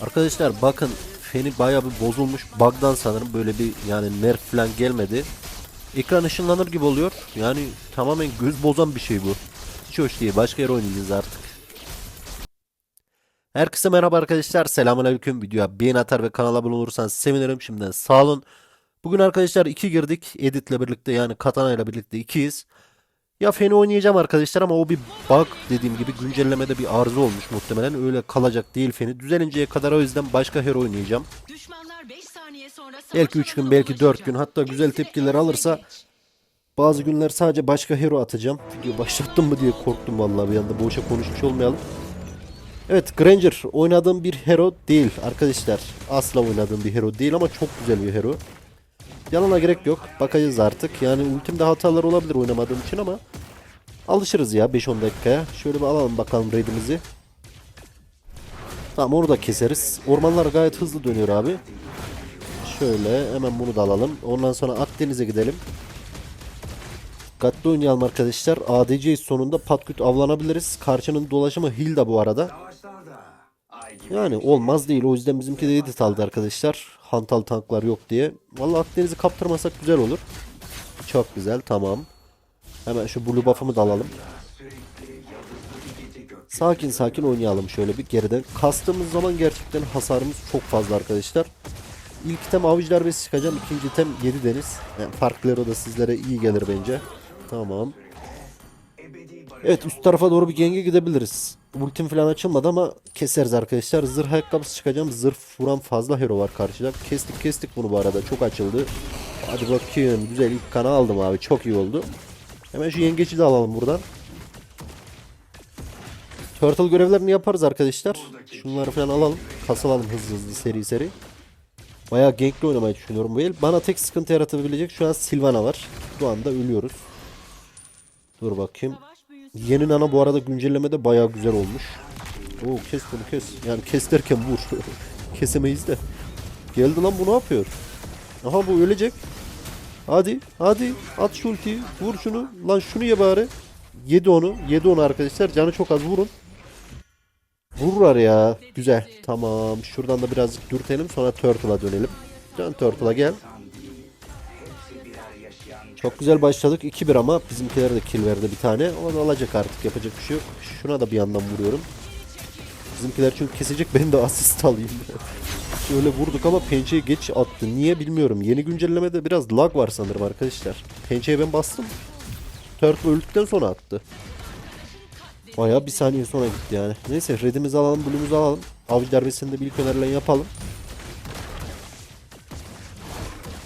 Arkadaşlar bakın feni bayağı bir bozulmuş. Bug'dan sanırım böyle bir yani nerf falan gelmedi. Ekran ışınlanır gibi oluyor. Yani tamamen göz bozan bir şey bu. Hiç hoş değil. Başka yere oynayacağız artık. Herkese merhaba arkadaşlar. Selamünaleyküm. Videoya beğen atar ve kanala abone olursanız sevinirim. Şimdiden sağ olun. Bugün arkadaşlar iki girdik. Edit'le birlikte yani Katana ile birlikte ikiyiz. Ya Feni oynayacağım arkadaşlar ama o bir bug dediğim gibi güncellemede bir arıza olmuş muhtemelen. Öyle kalacak değil Feni. Düzelinceye kadar o yüzden başka hero oynayacağım. Düşmanlar 5 saniye sonra Belki 3 gün belki 4 gün hatta güzel tepkiler alırsa bazı günler sadece başka hero atacağım. Video başlattım mı diye korktum vallahi bir anda boşa konuşmuş olmayalım. Evet Granger oynadığım bir hero değil arkadaşlar. Asla oynadığım bir hero değil ama çok güzel bir hero. Yanına gerek yok. Bakacağız artık. Yani ultimde hatalar olabilir oynamadığım için ama alışırız ya 5-10 dakikaya. Şöyle bir alalım bakalım raidimizi. Tamam onu da keseriz. Ormanlar gayet hızlı dönüyor abi. Şöyle hemen bunu da alalım. Ondan sonra Akdeniz'e gidelim. Dikkatli oynayalım arkadaşlar. ADC sonunda patküt avlanabiliriz. Karşının dolaşımı Hilda bu arada. Yani olmaz değil. O yüzden bizimki de edit aldı arkadaşlar. Hantal tanklar yok diye. Vallahi Akdeniz'i kaptırmasak güzel olur. Çok güzel tamam. Hemen şu blue buff'ımı da alalım. Sakin sakin oynayalım şöyle bir geriden. Kastığımız zaman gerçekten hasarımız çok fazla arkadaşlar. İlk item avuç darbesi çıkacağım. İkinci item 7 deniz. Yani farkları da sizlere iyi gelir bence. Tamam. Evet üst tarafa doğru bir genge gidebiliriz. Ultim falan açılmadı ama keseriz arkadaşlar. Zırh ayakkabısı çıkacağım. Zırh vuran fazla hero var karşıda. Kestik kestik bunu bu arada. Çok açıldı. Hadi bakayım. Güzel ilk kanı aldım abi. Çok iyi oldu. Hemen şu yengeci de alalım buradan. Turtle görevlerini yaparız arkadaşlar. Şunları falan alalım. Kasalalım hızlı hızlı seri seri. Bayağı gankli oynamayı düşünüyorum bu el. Bana tek sıkıntı yaratabilecek şu an Silvana var. Şu anda ölüyoruz. Dur bakayım. Yeni nana bu arada güncellemede bayağı güzel olmuş. Oo kes bunu kes. Yani kes derken vur. Kesemeyiz de. Geldi lan bu ne yapıyor? Aha bu ölecek. Hadi hadi at şu ultiyi. Vur şunu. Lan şunu ye bari. Yedi onu. Yedi onu arkadaşlar. Canı çok az vurun. Vururlar ya. Güzel. Tamam. Şuradan da birazcık dürtelim. Sonra Turtle'a dönelim. Dön Turtle'a gel. Çok güzel başladık. 2-1 ama bizimkiler de kill verdi bir tane. O da alacak artık. Yapacak bir şey yok. Şuna da bir yandan vuruyorum. Bizimkiler çünkü kesecek. Ben de asist alayım. Şöyle vurduk ama pençeyi geç attı. Niye bilmiyorum. Yeni güncellemede biraz lag var sanırım arkadaşlar. Pençeye ben bastım. Turtle öldükten sonra attı. Bayağı bir saniye sonra gitti yani. Neyse redimizi alalım, blue'umuzu alalım. Avcı darbesini de bir ilk önerilen yapalım.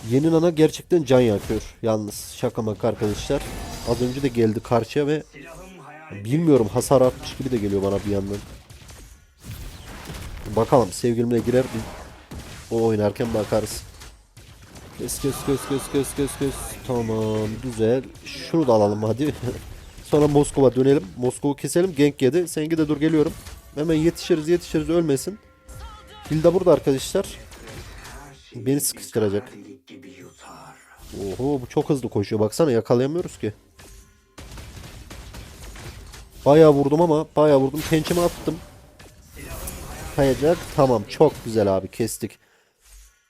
Yeni nana gerçekten can yakıyor. Yalnız şaka maka arkadaşlar. Az önce de geldi karşıya ve bilmiyorum hasar artmış gibi de geliyor bana bir yandan. Bakalım sevgilimle girer mi? O oynarken bakarız. Kes kes kes kes kes kes kes. Tamam güzel. Şunu da alalım hadi. Sonra Moskova dönelim. Moskova keselim. Genk yedi. Sengi de dur geliyorum. Hemen yetişiriz yetişiriz ölmesin. Hilda burada arkadaşlar. Beni sıkıştıracak. Oho bu çok hızlı koşuyor. Baksana yakalayamıyoruz ki. Bayağı vurdum ama bayağı vurdum. Pençemi attım. Kayacak. Tamam çok güzel abi kestik.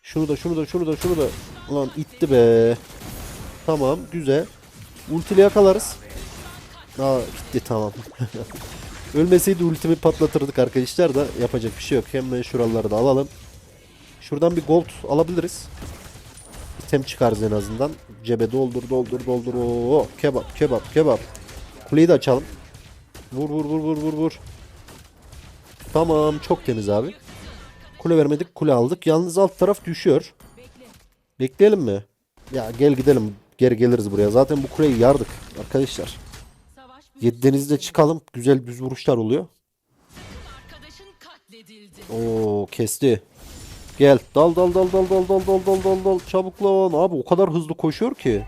Şunu da şunu da şunu da şunu da. Ulan itti be. Tamam güzel. Ultiyle yakalarız. Aa gitti tamam. Ölmeseydi ultimi patlatırdık arkadaşlar da yapacak bir şey yok. Hemen şuraları da alalım. Şuradan bir gold alabiliriz. İtem çıkarız en azından. Cebe doldur doldur doldur. Oo, kebap kebap kebap. Kuleyi de açalım. Vur vur vur vur vur vur. Tamam çok temiz abi. Kule vermedik kule aldık. Yalnız alt taraf düşüyor. Bekleyelim mi? Ya gel gidelim. Geri geliriz buraya. Zaten bu kuleyi yardık arkadaşlar. Yedi denizde çıkalım. Güzel düz vuruşlar oluyor. Oo kesti. Gel. Dal dal dal dal dal dal dal dal dal dal. Çabuk lan. Abi o kadar hızlı koşuyor ki.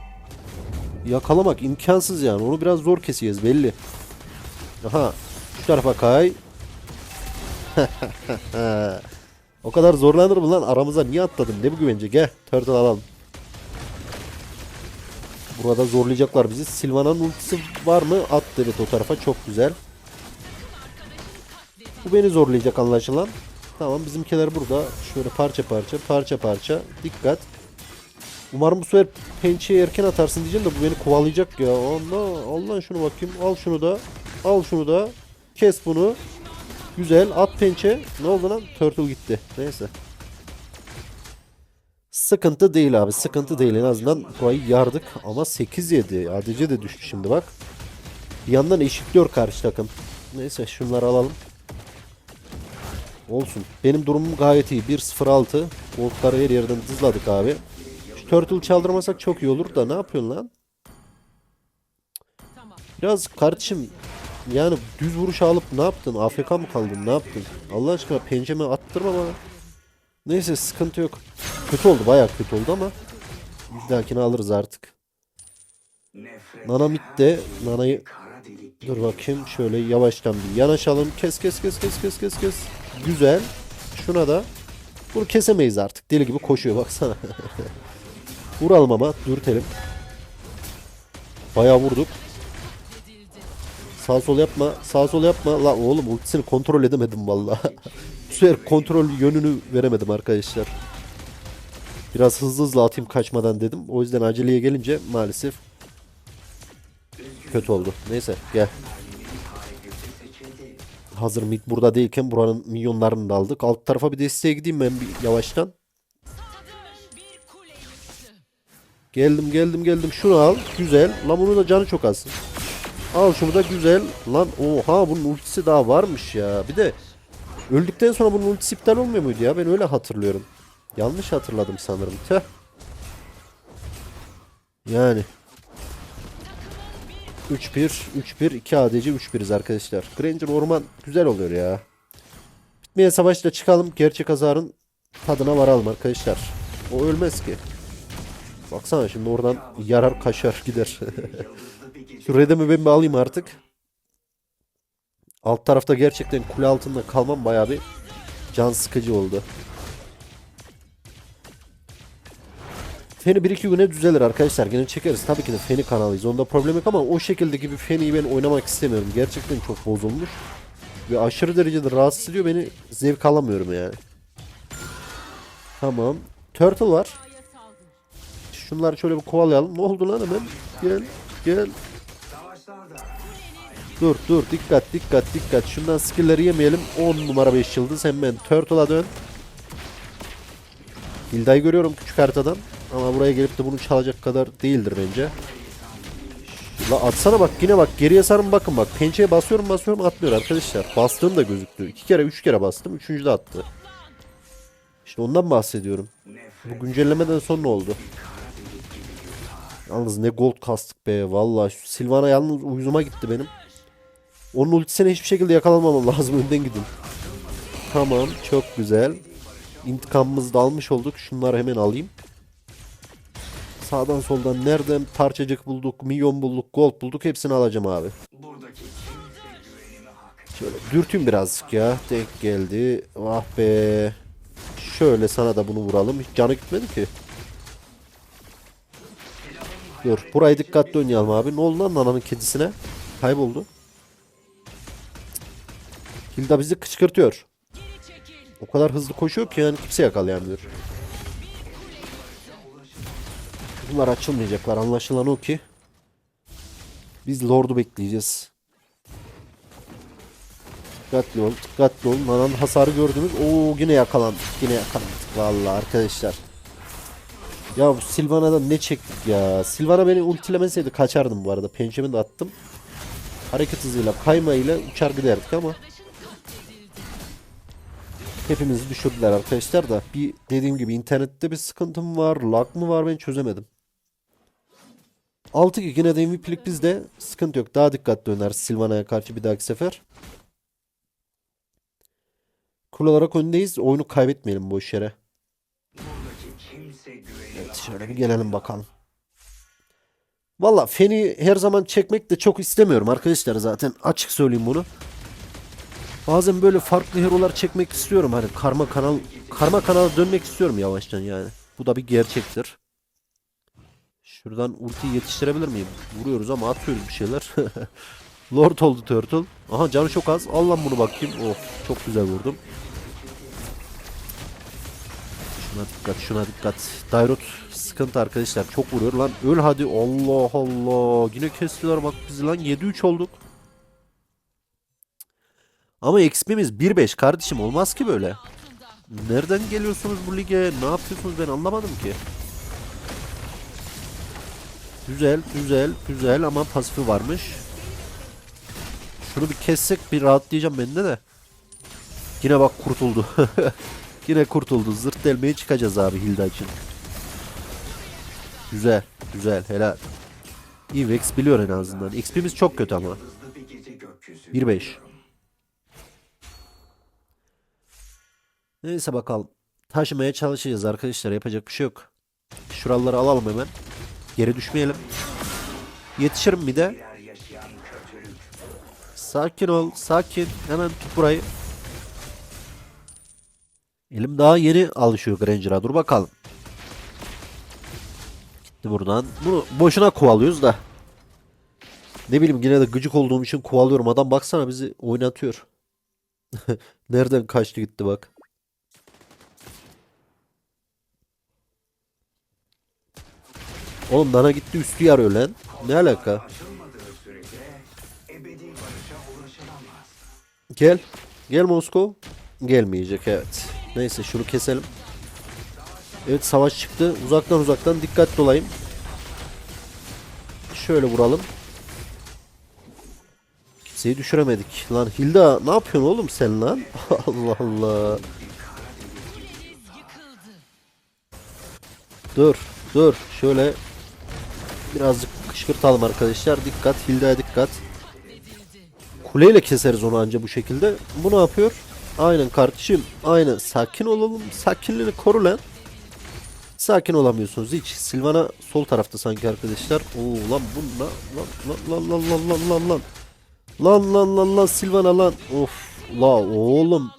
Yakalamak imkansız yani. Onu biraz zor keseceğiz belli. Aha. Şu tarafa kay. o kadar zorlanır mı lan? Aramıza niye atladın? Ne bu güvence? Gel. Turtle alalım. Burada zorlayacaklar bizi. Silvana'nın ultisi var mı? Attı evet o tarafa. Çok güzel. Bu beni zorlayacak anlaşılan. Tamam bizimkiler burada. Şöyle parça parça parça parça. Dikkat. Umarım bu sefer pençeyi erken atarsın diyeceğim de bu beni kovalayacak ya. Allah Allah şunu bakayım. Al şunu da. Al şunu da. Kes bunu. Güzel. At pençe. Ne oldu lan? Turtle gitti. Neyse. Sıkıntı değil abi. Sıkıntı değil. En azından burayı yardık. Ama 8 yedi. ADC de düştü şimdi bak. Bir yandan eşitliyor karşı takım. Neyse şunları alalım. Olsun. Benim durumum gayet iyi. 1-0-6. Goldları her yerden dızladık abi. Şu turtle çaldırmasak çok iyi olur da ne yapıyorsun lan? Biraz kardeşim yani düz vuruş alıp ne yaptın? AFK mı kaldın? Ne yaptın? Allah aşkına pençeme attırma bana. Neyse sıkıntı yok. Kötü oldu bayağı kötü oldu ama bir dahakine alırız artık. Nana de Nana'yı dur bakayım şöyle yavaştan bir yanaşalım. Kes kes kes kes kes kes kes. Güzel. Şuna da bunu kesemeyiz artık. Deli gibi koşuyor baksana. Vuralım ama dürtelim. Bayağı vurduk. Sağ sol yapma. Sağ sol yapma. La oğlum ultisini kontrol edemedim vallahi. Bu sefer kontrol yönünü veremedim arkadaşlar. Biraz hızlı hızlı atayım kaçmadan dedim. O yüzden aceleye gelince maalesef kötü oldu. Neyse gel. Hazır mid burada değilken buranın milyonlarını da aldık. Alt tarafa bir desteğe gideyim ben bir yavaştan. Geldim geldim geldim. Şunu al. Güzel. Lan bunun da canı çok az. Al şunu da güzel. Lan oha bunun ultisi daha varmış ya. Bir de öldükten sonra bunun ultisi iptal olmuyor muydu ya? Ben öyle hatırlıyorum. Yanlış hatırladım sanırım. Tüh. Yani. 3-1, 3-1, 2 ADC 3-1'iz arkadaşlar. Granger orman güzel oluyor ya. Bitmeye savaşla çıkalım. Gerçek azarın tadına varalım arkadaşlar. O ölmez ki. Baksana şimdi oradan yarar kaşar gider. Şu redemi ben bir alayım artık. Alt tarafta gerçekten kule altında kalmam bayağı bir can sıkıcı oldu. Feni bir iki güne düzelir arkadaşlar. Gene çekeriz. Tabii ki de Feni kanalıyız. Onda problem yok ama o şekildeki bir Feni'yi ben oynamak istemiyorum. Gerçekten çok bozulmuş. Ve aşırı derecede rahatsız ediyor beni. Zevk alamıyorum yani. Tamam. Turtle var. Şunları şöyle bir kovalayalım. Ne oldu lan hemen? Gel. Gel. Dur dur dikkat dikkat dikkat. Şundan skill'leri yemeyelim. 10 numara 5 yıldız hemen Turtle'a dön. Hilda'yı görüyorum küçük haritadan. Ama buraya gelip de bunu çalacak kadar değildir bence. La atsana bak yine bak geriye sarın bakın bak. Pençeye basıyorum basıyorum atmıyor arkadaşlar. Bastığım da gözüktü. İki kere üç kere bastım. Üçüncü de attı. İşte ondan bahsediyorum. Bu güncellemeden sonra oldu. Yalnız ne gold kastık be. Vallahi şu Silvana yalnız uyuzuma gitti benim. Onun ultisine hiçbir şekilde yakalanmamam lazım. Önden gidin. Tamam. Çok güzel. İntikamımızı da almış olduk. Şunları hemen alayım. Sağdan soldan nereden parçacık bulduk, milyon bulduk, gold bulduk hepsini alacağım abi. Şöyle dürteyim birazcık ya. Denk geldi. Ah be. Şöyle sana da bunu vuralım. Hiç canı gitmedi ki. Dur. Burayı dikkatli oynayalım abi. Ne oldu lan nananın kedisine? Kayboldu. Hilda bizi kışkırtıyor. O kadar hızlı koşuyor ki yani kimse yakalayamıyor. Bunlar açılmayacaklar. Anlaşılan o ki. Biz Lord'u bekleyeceğiz. Dikkatli ol. Dikkatli ol. Nana'nın hasarı gördünüz. Oo yine yakalandık. Yine yakalandık. Vallahi arkadaşlar. Ya bu Sylvana'dan ne çektik ya. Sylvana beni ultilemeseydi kaçardım bu arada. Pençemi de attım. Hareket hızıyla kaymayla uçar giderdik ama hepimizi düşürdüler arkadaşlar da bir dediğim gibi internette bir sıkıntım var. Lag mı var ben çözemedim. 6 yine de MVP'lik bizde sıkıntı yok. Daha dikkatli oynarız Silvana'ya karşı bir dahaki sefer. Kul olarak öndeyiz. Oyunu kaybetmeyelim boş yere. Evet şöyle bir gelelim bakalım. Valla Feni her zaman çekmek de çok istemiyorum arkadaşlar zaten. Açık söyleyeyim bunu. Bazen böyle farklı hero'lar çekmek istiyorum. Hani karma kanal karma kanala dönmek istiyorum yavaştan yani. Bu da bir gerçektir. Şuradan ulti yetiştirebilir miyim? Vuruyoruz ama atıyoruz bir şeyler. Lord oldu Turtle. Aha canı çok az. Al lan bunu bakayım. Oh çok güzel vurdum. Şuna dikkat şuna dikkat. Dairot sıkıntı arkadaşlar. Çok vuruyor lan. Öl hadi. Allah Allah. Yine kestiler bak bizi lan. 7-3 olduk. Ama XP'miz 1-5 kardeşim. Olmaz ki böyle. Nereden geliyorsunuz bu lige? Ne yapıyorsunuz ben anlamadım ki. Güzel, güzel, güzel ama pasifi varmış. Şunu bir kessek bir rahatlayacağım ben de de. Yine bak kurtuldu. Yine kurtuldu. Zırt delmeye çıkacağız abi Hilda için. Güzel, güzel, helal. İyi Vex biliyor en azından. XP'miz çok kötü ama. 1-5. Neyse bakalım. Taşımaya çalışacağız arkadaşlar. Yapacak bir şey yok. Şuraları alalım hemen. Geri düşmeyelim. Yetişirim bir de. Sakin ol. Sakin. Hemen tut burayı. Elim daha yeni alışıyor Granger'a. Dur bakalım. Gitti buradan. Bunu boşuna kovalıyoruz da. Ne bileyim yine de gıcık olduğum için kovalıyorum. Adam baksana bizi oynatıyor. Nereden kaçtı gitti bak. Oğlum dana gitti üstü yarıyor lan. Ne alaka? Gel. Gel Moskov. Gelmeyecek evet. Neyse şunu keselim. Evet savaş çıktı. Uzaktan uzaktan dikkatli olayım. Şöyle vuralım. Kimseyi düşüremedik. Lan Hilda ne yapıyorsun oğlum sen lan? Allah Allah. Dur dur şöyle birazcık kışkırtalım arkadaşlar. Dikkat Hilda'ya dikkat. Kuleyle keseriz onu anca bu şekilde. Bu ne yapıyor? Aynen kardeşim. Aynen. Sakin olalım. Sakinliğini koru lan. Sakin olamıyorsunuz hiç. Silvana sol tarafta sanki arkadaşlar. Oo lan bu? Lan lan lan lan lan lan lan lan. Lan lan lan lan Silvana lan. Of. La oğlum.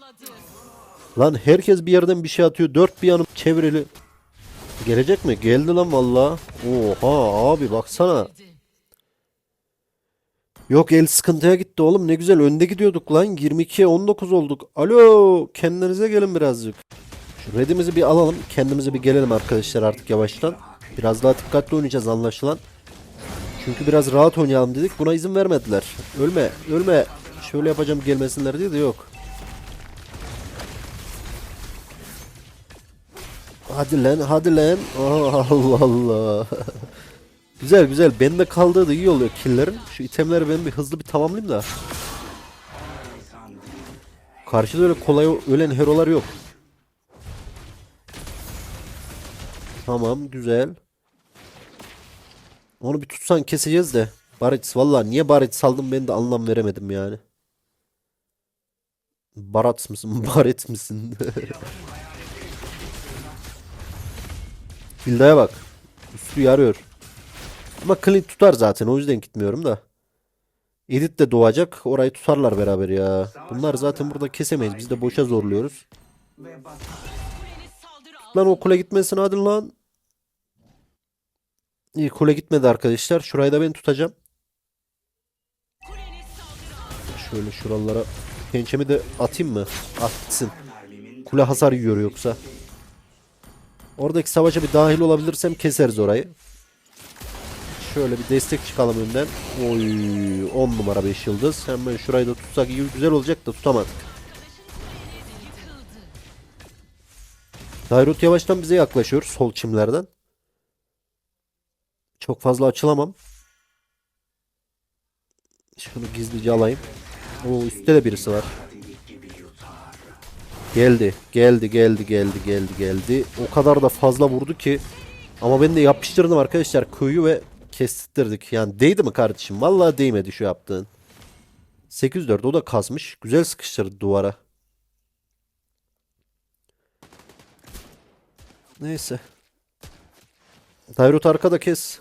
Lan herkes bir yerden bir şey atıyor. Dört bir yanım çevrili. Gelecek mi? Geldi lan valla. Oha abi baksana. Yok el sıkıntıya gitti oğlum ne güzel önde gidiyorduk lan 22'ye 19 olduk. Alo kendinize gelin birazcık. Şu redimizi bir alalım kendimize bir gelelim arkadaşlar artık yavaştan. Biraz daha dikkatli oynayacağız anlaşılan. Çünkü biraz rahat oynayalım dedik buna izin vermediler. Ölme ölme şöyle yapacağım gelmesinler diye de yok. Hadi lan hadi lan. Aa, Allah Allah. Güzel güzel. Bende kaldığı da iyi oluyor killerin. Şu itemleri ben bir hızlı bir tamamlayayım da. Karşıda öyle kolay ölen herolar yok. Tamam güzel. Onu bir tutsan keseceğiz de. Barret valla niye Barret saldım ben de anlam veremedim yani. Barat mısın? Baret misin? Hilda'ya bak. Üstü yarıyor. Ama Clint tutar zaten o yüzden gitmiyorum da. Edit de doğacak. Orayı tutarlar beraber ya. Bunlar zaten burada kesemeyiz. Biz de boşa zorluyoruz. Lan o kule gitmesin hadi lan. İyi kule gitmedi arkadaşlar. Şurayı da ben tutacağım. Şöyle şuralara pençemi de atayım mı? At gitsin. Kule hasar yiyor yoksa. Oradaki savaşa bir dahil olabilirsem keseriz orayı. Şöyle bir destek çıkalım önden. Oy 10 numara 5 yıldız. Hemen şurayı da tutsak iyi güzel olacak da tutamadık. Dairut yavaştan bize yaklaşıyor sol çimlerden. Çok fazla açılamam. Şunu gizlice alayım. Oo üstte de birisi var. Geldi, geldi, geldi, geldi, geldi, geldi. O kadar da fazla vurdu ki. Ama ben de yapıştırdım arkadaşlar köyü ve kestirdik. Yani değdi mi kardeşim? Vallahi değmedi şu yaptığın. 804 o da kasmış. Güzel sıkıştırdı duvara. Neyse. Dairut arkada kes.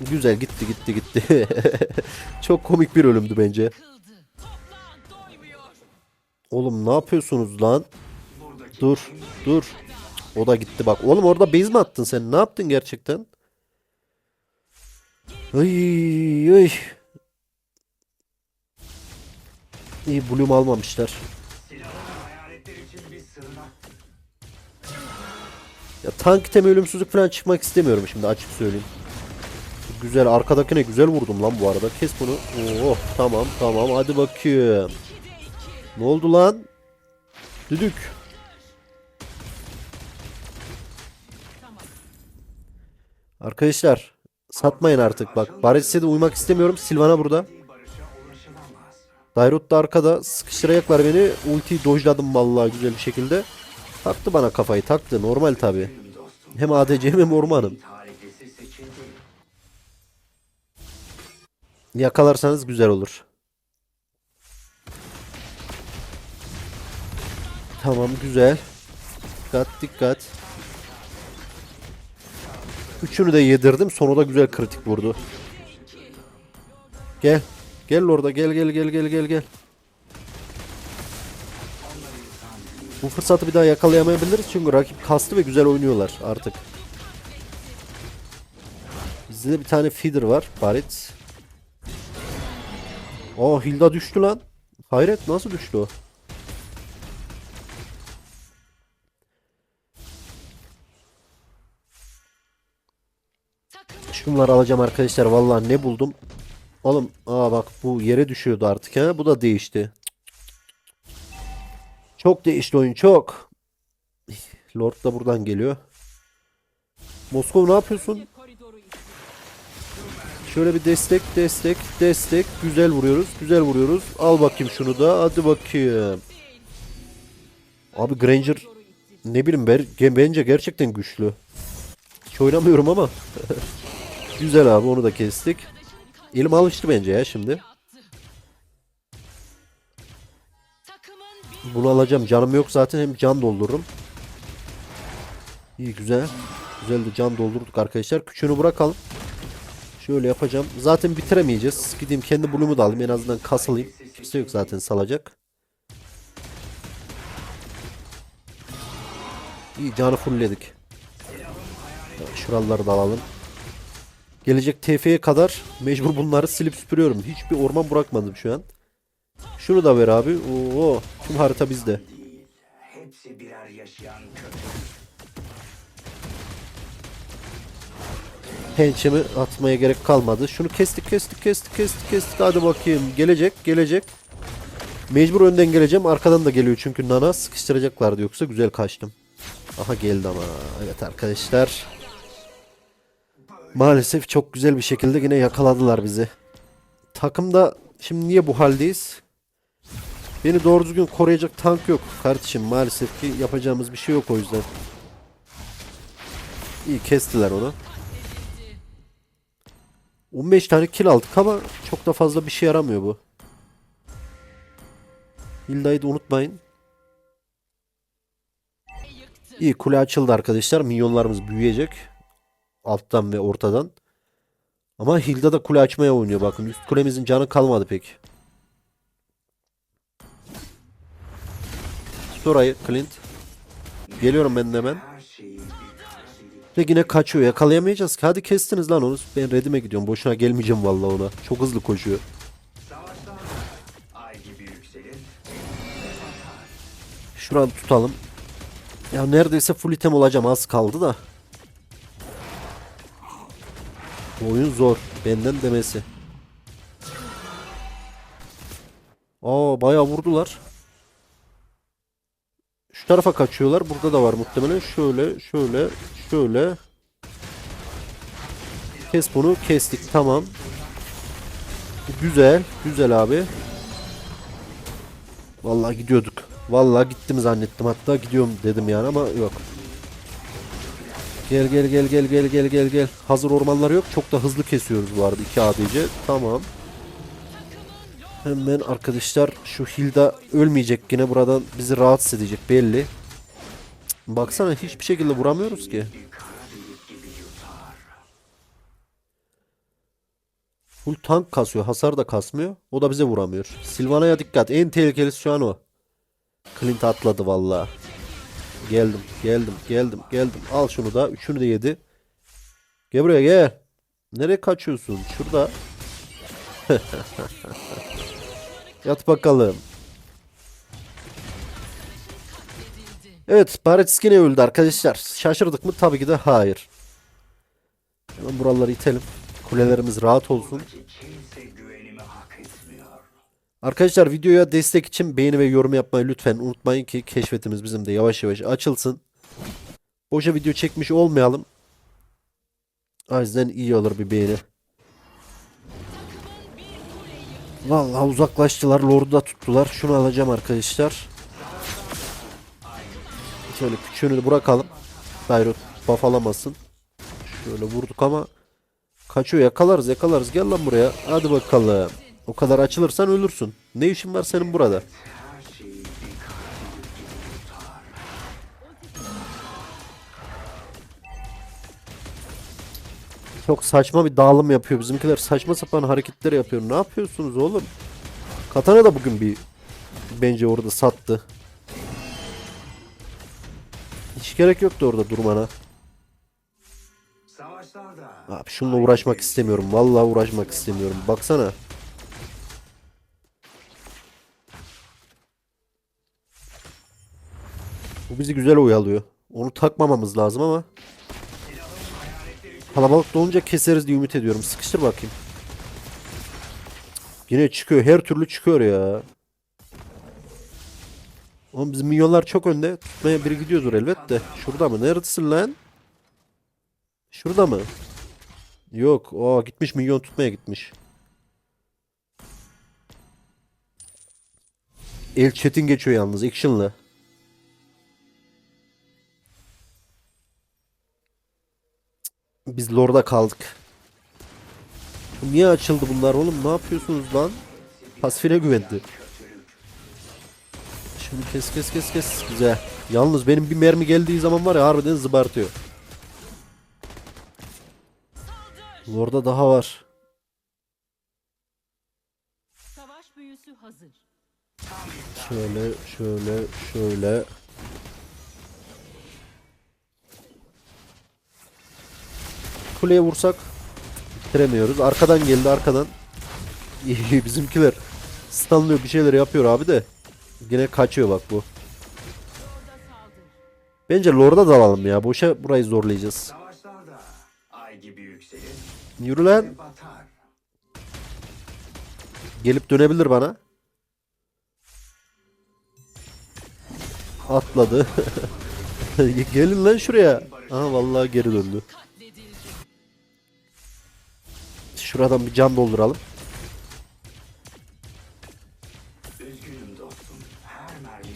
Güzel gitti gitti gitti. Çok komik bir ölümdü bence. Oğlum ne yapıyorsunuz lan? Dur dur. O da gitti bak. Oğlum orada bez mi attın sen? Ne yaptın gerçekten? Ay ay. İyi bloom almamışlar. Ya tank temi ölümsüzlük falan çıkmak istemiyorum şimdi açık söyleyeyim. Güzel arkadakine güzel vurdum lan bu arada. Kes bunu. Oh tamam tamam hadi bakayım. Ne oldu lan? Düdük. Arkadaşlar satmayın artık bak. Barış'a de uymak istemiyorum. Silvana burada. Dairut da arkada. Sıkıştıracaklar beni. Ultiyi dojladım vallahi güzel bir şekilde. Taktı bana kafayı taktı. Normal tabi. Hem ADC'm hem ormanım. Yakalarsanız güzel olur. Tamam güzel. Dikkat dikkat. Üçünü de yedirdim. Sonra da güzel kritik vurdu. Gel. Gel orada gel gel gel gel gel gel. Bu fırsatı bir daha yakalayamayabiliriz çünkü rakip kastı ve güzel oynuyorlar artık. Bizde de bir tane feeder var. Barit. Aa Hilda düştü lan. Hayret nasıl düştü o? Şunları alacağım arkadaşlar. Vallahi ne buldum. Oğlum aa bak bu yere düşüyordu artık ha. Bu da değişti. Çok değişti oyun çok. Lord da buradan geliyor. Moskov ne yapıyorsun? Şöyle bir destek destek destek. Güzel vuruyoruz. Güzel vuruyoruz. Al bakayım şunu da. Hadi bakayım. Abi Granger ne bileyim ge- bence gerçekten güçlü. Hiç oynamıyorum ama. Güzel abi onu da kestik. Elim alıştı bence ya şimdi. Bunu alacağım. Canım yok zaten hem can doldururum. İyi güzel. Güzel de can doldurduk arkadaşlar. Küçüğünü bırakalım. Şöyle yapacağım. Zaten bitiremeyeceğiz. Gideyim kendi blue'umu da alayım. En azından kasılayım. Kimse yok zaten salacak. İyi canı fullledik. Şuraları da alalım. Gelecek TF'ye kadar mecbur bunları silip süpürüyorum. Hiçbir orman bırakmadım şu an. Şunu da ver abi. Oo, tüm harita bizde. Hepsi birer yaşayan köpek. Pençemi atmaya gerek kalmadı. Şunu kestik kestik kestik kestik kestik. Hadi bakayım. Gelecek gelecek. Mecbur önden geleceğim. Arkadan da geliyor çünkü Nana sıkıştıracaklardı yoksa güzel kaçtım. Aha geldi ama. Evet arkadaşlar. Maalesef çok güzel bir şekilde yine yakaladılar bizi. Takımda şimdi niye bu haldeyiz? Beni doğru düzgün koruyacak tank yok kardeşim. Maalesef ki yapacağımız bir şey yok o yüzden. İyi kestiler onu. 15 tane kill aldık ama çok da fazla bir şey yaramıyor bu. Hilda'yı da unutmayın. İyi kule açıldı arkadaşlar. Minyonlarımız büyüyecek. Alttan ve ortadan. Ama Hilda da kule açmaya oynuyor bakın. Üst kulemizin canı kalmadı pek. Tut orayı Clint. Geliyorum ben de hemen. Ve yine kaçıyor. Yakalayamayacağız ki. Hadi kestiniz lan onu. Ben redime gidiyorum. Boşuna gelmeyeceğim vallahi ona. Çok hızlı koşuyor. Şuranı tutalım. Ya neredeyse full item olacağım. Az kaldı da. Bu oyun zor. Benden demesi. Aa bayağı vurdular. Şu tarafa kaçıyorlar. Burada da var muhtemelen. Şöyle, şöyle, şöyle. Kes bunu. Kestik. Tamam. Güzel. Güzel abi. Vallahi gidiyorduk. Vallahi gittim zannettim hatta gidiyorum dedim yani ama yok. Gel gel gel gel gel gel gel gel. Hazır ormanlar yok. Çok da hızlı kesiyoruz bu arada 2 ADC. Tamam. Hemen arkadaşlar şu Hilda ölmeyecek yine buradan bizi rahatsız edecek belli. Baksana hiçbir şekilde vuramıyoruz ki. Full tank kasıyor. Hasar da kasmıyor. O da bize vuramıyor. Silvana'ya dikkat. En tehlikelisi şu an o. Clint atladı valla. Geldim, geldim, geldim, geldim. Al şunu da. Üçünü de yedi. Gel buraya gel. Nereye kaçıyorsun? Şurada. Yat bakalım. Evet Barrett's yine öldü arkadaşlar. Şaşırdık mı? Tabii ki de hayır. Hemen buraları itelim. Kulelerimiz rahat olsun. Arkadaşlar videoya destek için beğeni ve yorum yapmayı lütfen unutmayın ki keşfetimiz bizim de yavaş yavaş açılsın. Boşa video çekmiş olmayalım. O iyi olur bir beğeni. Vallahi uzaklaştılar. Lord'u da tuttular. Şunu alacağım arkadaşlar. Şöyle küçüğünü bırakalım. Dairot buff alamasın. Şöyle vurduk ama kaçıyor yakalarız yakalarız. Gel lan buraya. Hadi bakalım. O kadar açılırsan ölürsün. Ne işin var senin burada? Çok saçma bir dağılım yapıyor. Bizimkiler saçma sapan hareketler yapıyor. Ne yapıyorsunuz oğlum? Katana da bugün bir bence orada sattı. Hiç gerek yoktu orada durmana. Abi şununla uğraşmak istemiyorum. Vallahi uğraşmak istemiyorum. Baksana. Bizi güzel oyalıyor. Onu takmamamız lazım ama. Kalabalık dolunca keseriz diye ümit ediyorum. Sıkıştır bakayım. Yine çıkıyor. Her türlü çıkıyor ya. Oğlum bizim milyonlar çok önde. Tutmaya biri gidiyordur elbette. Şurada mı? Neredesin lan? Şurada mı? Yok. O gitmiş milyon tutmaya gitmiş. El çetin geçiyor yalnız. Action'la. Biz lorda kaldık. Niye açıldı bunlar oğlum? Ne yapıyorsunuz lan? Pasifine güvendi. Şimdi kes kes kes kes. Güzel. Yalnız benim bir mermi geldiği zaman var ya harbiden zıbartıyor. Lorda daha var. Şöyle şöyle şöyle. Kuleye vursak bitiremiyoruz. Arkadan geldi arkadan. Bizimkiler stunlıyor bir şeyler yapıyor abi de. Yine kaçıyor bak bu. Bence Lord'a dalalım ya. Boşa burayı zorlayacağız. Yürü lan. Gelip dönebilir bana. Atladı. Gelin lan şuraya. Aha vallahi geri döndü. Şuradan bir can dolduralım.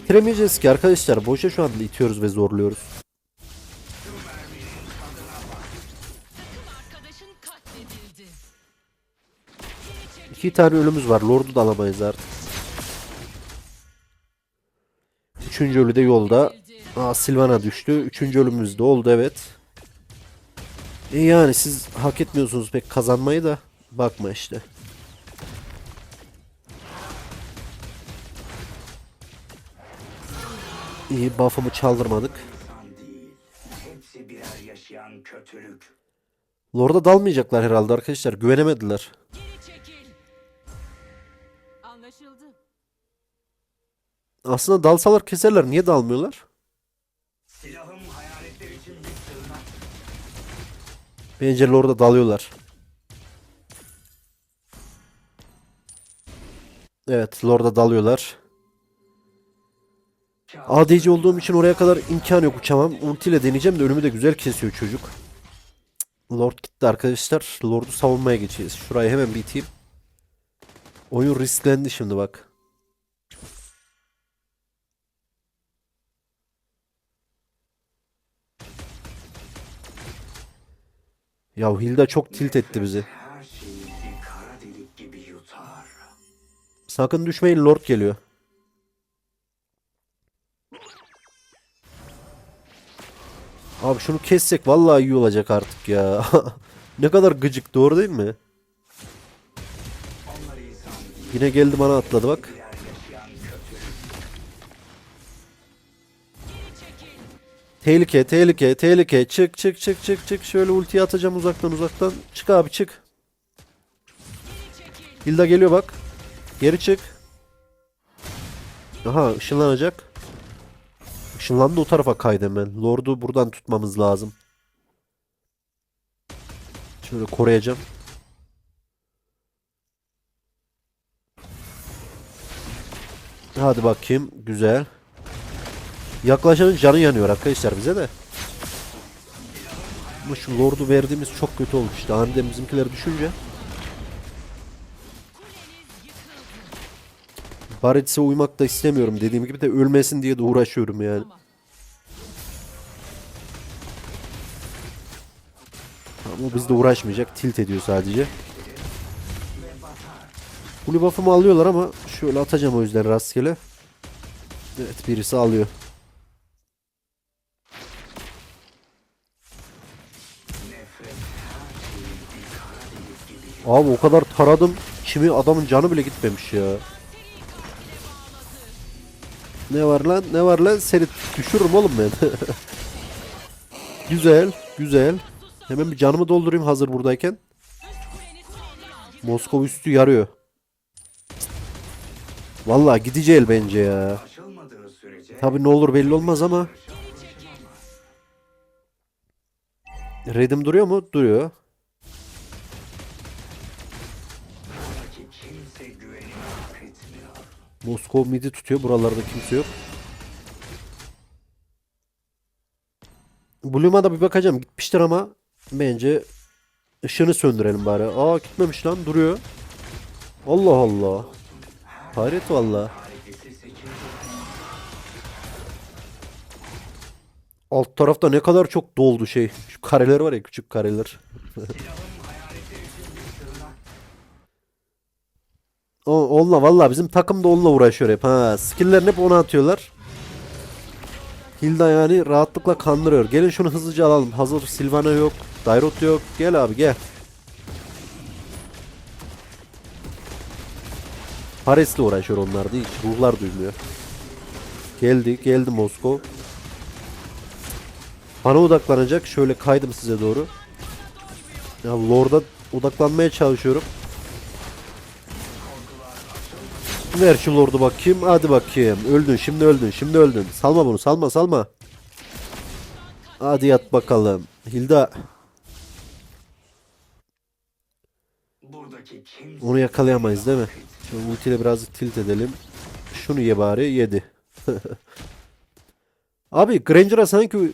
Bitiremeyeceğiz ki arkadaşlar. Boşa şu anda itiyoruz ve zorluyoruz. İki tane ölümüz var. Lord'u da alamayız artık. Üçüncü ölü de yolda. Aa Silvana düştü. Üçüncü ölümümüz de oldu evet. E yani siz hak etmiyorsunuz pek kazanmayı da. Bakma işte. İyi buff'ımı çaldırmadık. insan değil. Hepsi birer yaşayan kötülük. Lord'a dalmayacaklar herhalde arkadaşlar. Güvenemediler. Geri çekil. Anlaşıldı. Aslında dalsalar keserler. Niye dalmıyorlar? Silahım hayaletler için bir sığınak. Bence Lord'a dalıyorlar. Evet Lord'a dalıyorlar. ADC olduğum için oraya kadar imkan yok uçamam. Ulti ile deneyeceğim de önümü de güzel kesiyor çocuk. Lord gitti arkadaşlar. Lord'u savunmaya geçeceğiz. Şurayı hemen biteyim. Oyun risklendi şimdi bak. Ya Hilda çok tilt etti bizi. Sakın düşmeyin Lord geliyor. Abi şunu kessek vallahi iyi olacak artık ya. ne kadar gıcık doğru değil mi? Yine geldi bana atladı bak. Tehlike tehlike tehlike çık çık çık çık çık şöyle ultiyi atacağım uzaktan uzaktan. Çık abi çık. Hilda geliyor bak. Geri çık. Aha ışınlanacak. Işınlandı o tarafa kaydı hemen. Lord'u buradan tutmamız lazım. Şöyle koruyacağım. Hadi bakayım. Güzel. Yaklaşanın canı yanıyor arkadaşlar bize de. Ama şu Lord'u verdiğimiz çok kötü olmuş. işte. Aniden bizimkiler düşünce. Barits'e uymak da istemiyorum dediğim gibi de ölmesin diye de uğraşıyorum yani. Ama bizde uğraşmayacak. Tilt ediyor sadece. Blue buff'ımı alıyorlar ama şöyle atacağım o yüzden rastgele. Evet birisi alıyor. Abi o kadar taradım. Kimi adamın canı bile gitmemiş ya. Ne var lan? Ne var lan? Seni düşürürüm oğlum ben. güzel, güzel. Hemen bir canımı doldurayım hazır buradayken. Moskova üstü yarıyor. Vallahi el bence ya. Tabi ne olur belli olmaz ama. Redim duruyor mu? Duruyor. Moskova midi tutuyor. Buralarda kimse yok. Bloom'a da bir bakacağım. Gitmiştir ama bence ışığını söndürelim bari. Aa gitmemiş lan. Duruyor. Allah Allah. Hayret valla. Alt tarafta ne kadar çok doldu şey. Şu kareler var ya küçük kareler. O, onunla valla bizim takım da onunla uğraşıyor hep. Ha, skill'lerini hep ona atıyorlar. Hilda yani rahatlıkla kandırıyor. Gelin şunu hızlıca alalım. Hazır Silvana yok. Dairot yok. Gel abi gel. Pares'le uğraşıyor onlar değil. Ruhlar duymuyor. Geldi. Geldi Moskov. Bana odaklanacak. Şöyle kaydım size doğru. Ya Lord'a odaklanmaya çalışıyorum. Ver şu lordu bakayım. Hadi bakayım. Öldün şimdi öldün. Şimdi öldün. Salma bunu. Salma salma. Hadi yat bakalım. Hilda. Onu yakalayamayız değil mi? Şöyle ultiyle biraz tilt edelim. Şunu ye bari. Yedi. Abi Granger'a sanki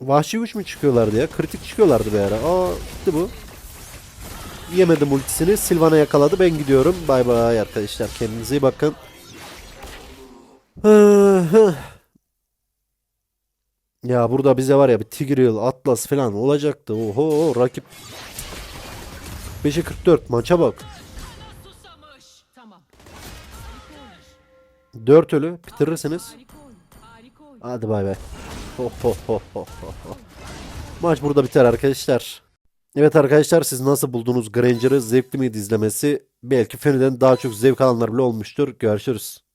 vahşi uç mu çıkıyorlardı ya? Kritik çıkıyorlardı bir ara. Aa gitti bu. Yemedim ultisini. Silvana yakaladı. Ben gidiyorum. Bay bay arkadaşlar. Kendinize iyi bakın. Ya burada bize var ya bir Tigreal, Atlas falan olacaktı. Oho rakip 5'e 44 maça bak. Susamış. Tamam. Harika oyun. 4 ölü bitirirsiniz. Hadi bay bay. Ho, ho, ho, ho, ho. Maç burada biter arkadaşlar. Evet arkadaşlar siz nasıl buldunuz Granger'ı? Zevkli miydi izlemesi? Belki Fenü'den daha çok zevk alanlar bile olmuştur. Görüşürüz.